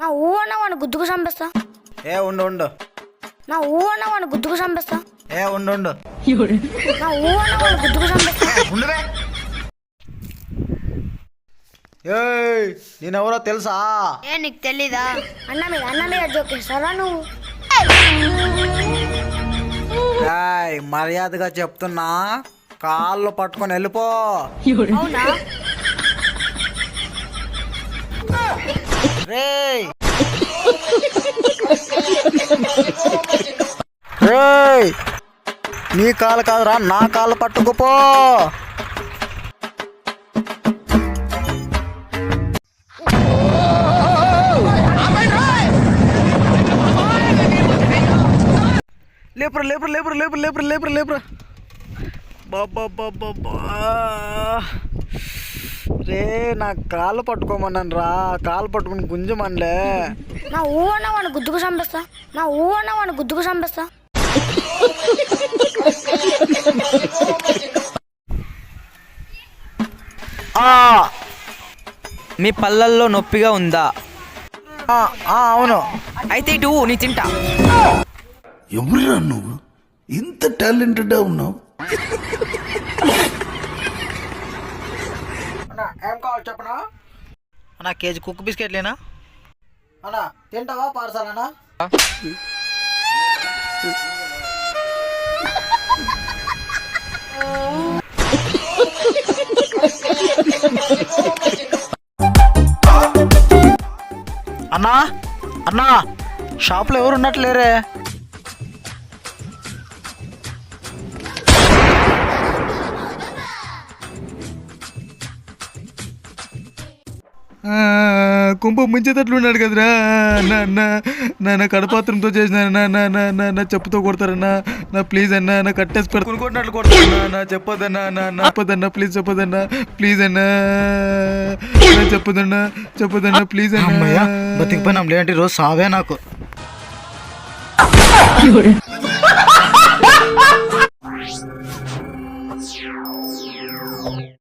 నా ఊ అన్న వాడిని గుద్దుకు చంపేస్తా. ఏ ఉండు ఉండు. నా ఊ అన్న వాడిని గుద్దుకు చంపేస్తా. ఏ ఉండు ఉండు. నా ఊ అన్న వాడిని గుద్దుకు చంపేస్తా. ఉండవే ఏయ్ నేనెవరో తెలుసా? ఏ నీకు తెలీదా? అన్న మీద అన్న మీద జోకేస్తారా నువ్వు? ఏయ్ మర్యాదగా చెప్తున్నా. కాళ్ళు పట్టుకొని వెళ్ళిపో. అవునా? రేయ్ ఏయ్ నీ కాలు కాదురా నా కాళ్ళు పట్టుకుపో. లేపురా లేపురా లేపురా లేపురా లేపురా లేపురా లేపురా. బాబా బాబా రే నా కాళ్ళు పట్టుకోమన్నాను రా. కాళ్ళు పట్టుకుని గుంజమనిలే. నా ఊ అన్న వాడిని గుద్దుకు చంపేస్తా. నా ఊ అన్న వాడిని గుద్దుకు చంపేస్తా. మీ పళ్ళల్లో నొప్పిగా ఉందా? ఆ, ఆ, అవును. అయితే ఇటు నీ తింటా ఎవరురా నువ్వు? ఇంత టాలెంటెడ్ ఉన్నావు. అన్నా ఏం కావాలి చెప్పనా? అన్నా కేజీ కుక్ బిస్కెట్లేనా? అన్నా తింటావా పార్సల్ అన్నా? అన్నా అన్నా షాప్లో ఎవరు ఉన్నట్లు లేరే కుంభ ముంచేటట్లున్నాడు కదరా. నా నా నా నా కడపాత్రంతో చేసిన నా చెప్పుతో కొడతారన్నా. నా ప్లీజ్ అన్నా నా కట్టేసి పెడతా. కొనుక్కుంటున్నట్లు కొడతారన్నా. నా చెప్పొద్దన్నా నా నా. చెప్పదన్నా ప్లీజ్ చెప్పదన్నా ప్లీజ్ అన్నా. చెప్పదన్నా చెప్పదన్నా ప్లీజ్ అమ్మయ్య అన్నా. బతికిపోయినాం. లేంటి రోజు సావే నాకు.